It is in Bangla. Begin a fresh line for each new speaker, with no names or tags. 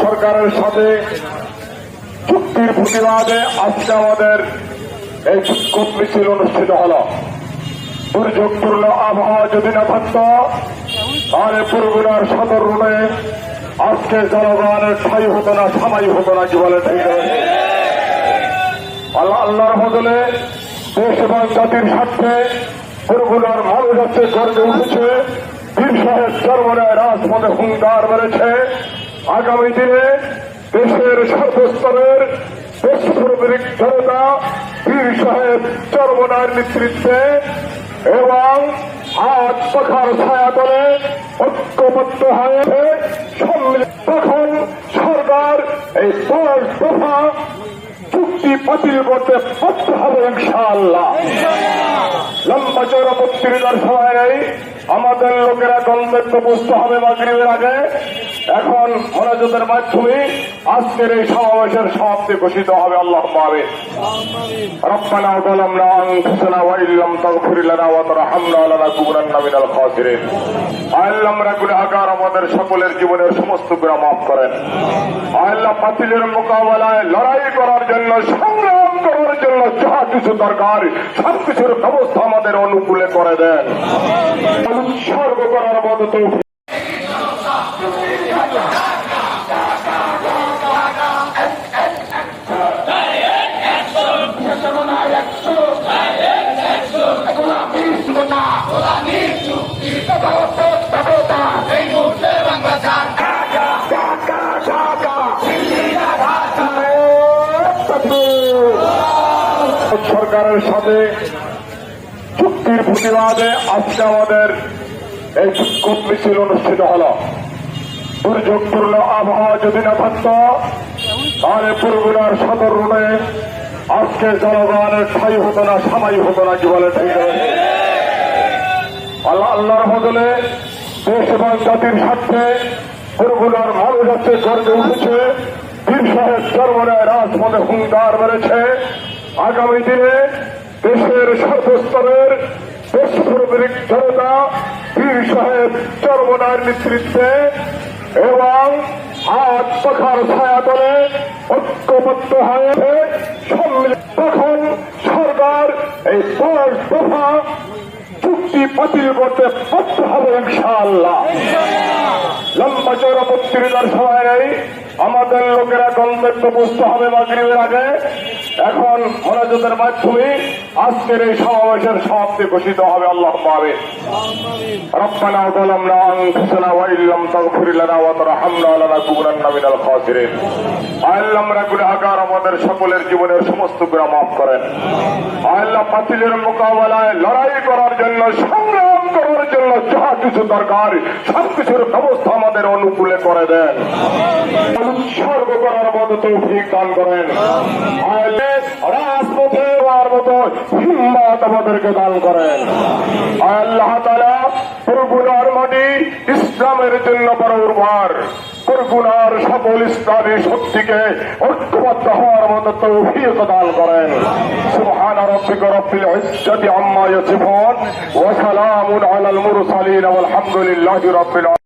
সরকারের সাথে চুক্তির প্রতিবাদে আজকে আমাদের এই বিক্ষোভ মিছিল অনুষ্ঠিত হল। দুর্যোগপূর্ণ আবহাওয়া যদি না থাকত, তাহলে পুরগুলার সদর রুমে আজকে জনগণের ঠাই হতো না সামাই হতো না কি বলে ঠিক আল্লাহ আল্লাহর বদলে দেশ এবং জাতির স্বার্থে পূর্বনার মানুষ আজকে গর্বে উঠেছে। বীর সাহেব চরমনায় রাজপথে হুঙ্কার মেরেছে। আগামী দিনে দেশের সর্বস্তরের দেশপ্রবিক জনতা বীর সাহেব চরমনার নেতৃত্বে এবং হাত পাখার ছায়া তলে ঐক্যবদ্ধ হয়েছে সম্মিলিত তখন সরকার এই দশ দফা চুক্তি বাতিল করতে বাধ্য হবে ইনশাআল্লাহ। লম্বা চৌড়া বক্তৃতার সময় নেই আমাদের লোকেরা গন্তব্য বুঝতে হবে মাগরিবের আগে। এখন মনোযোগের মাধ্যমে আজকের এই সমাবেশের সমাপ্তি ঘোষিত হবে আল্লাহ পাবে ربنا ظلمنا انفسنا وان لم تغفر لنا وترحمنا لنكونن من الخاسرين আল্লাহ আমরা গুনাহগার আমাদের সকলের জীবনের সমস্ত গুনাহ মাফ করেন আল্লাহ বাতিলের মোকাবেলায় লড়াই করার জন্য সংগ্রাম করার জন্য যা কিছু দরকার সব কিছুর ব্যবস্থা আমাদের অনুকূলে করে দেন উৎসর্গ করার মতো সরকারের সাথে চুক্তির প্রতিবাদে আজকে আমাদের এই বিক্ষোভ মিছিল অনুষ্ঠিত হল। দুর্যোগপূর্ণ আবহাওয়া যদি না থাকত, তাহলে পূর্বনার সদর রুমে আজকে জনগণের ঠাই হতো না, সামাই হতো না কি বলে ঠিক? আল্লাহ, আল্লাহর বদলে দেশ এবং জাতির স্বার্থে পূর্বনার মানুষ আজকে গর্বে উঠেছে। বীর সাহেব চরমনায় রাজপথে হুঙ্কার মেরেছে। আগামী দিনে দেশের সর্বস্তরের দেশপ্রবিক জনতা বীর সাহেব চরমনার নেতৃত্বে এবং হাত পাখার ছায়া তলে ঐক্যবদ্ধ হয়েছে সম্মিলিত তখন সরকার এই দশ দফা চুক্তি বাতিল করতে বাধ্য হবে ইনশাআল্লাহ। লম্বা চৌরা পত্রিকার সময় নেই আমাদের লোকেরা গন্তব্য বুঝতে হবে মাগরিবের আগে এখন মনোযোগের মাধ্যমে আজকের এই সমাবেশের সমাপ্তি ঘোষিত হবে আল্লাহ পাবে ربنا ظلمنا انفسنا وان لم تغفر لنا وترحمنا لنكونن من الخاسرين আল্লাহ আমরা গুনাহগার আমাদের সকলের জীবনের সমস্ত গুনাহ মাফ করেন আল্লাহ বাতিলের মোকাবেলায় লড়াই করার জন্য সংগ্রাম করার জন্য যা কিছু দরকার সব কিছুর ব্যবস্থা আমাদের অনুকূলে করে দেন উৎসর্গ করার মতো তৌফিক দান করেন। রাজপথে হওয়ার মতো হিম্মত আমাদেরকে দান করেন। আল্লাহ তালা প্রগুনার মাটি ইসলামের জন্য বড় উর্বর প্রগুনার সকল ইসলামী শক্তিকে ঐক্যবদ্ধ হওয়ার মতো তৌফিক দান করেন। সুবহান ইজ্জাতি আম্মা ইয়াসিফুন, ওয়া সালামুন আলাল মুরসালিন ওয়াল হামদুলিল্লাহি রাব্বিল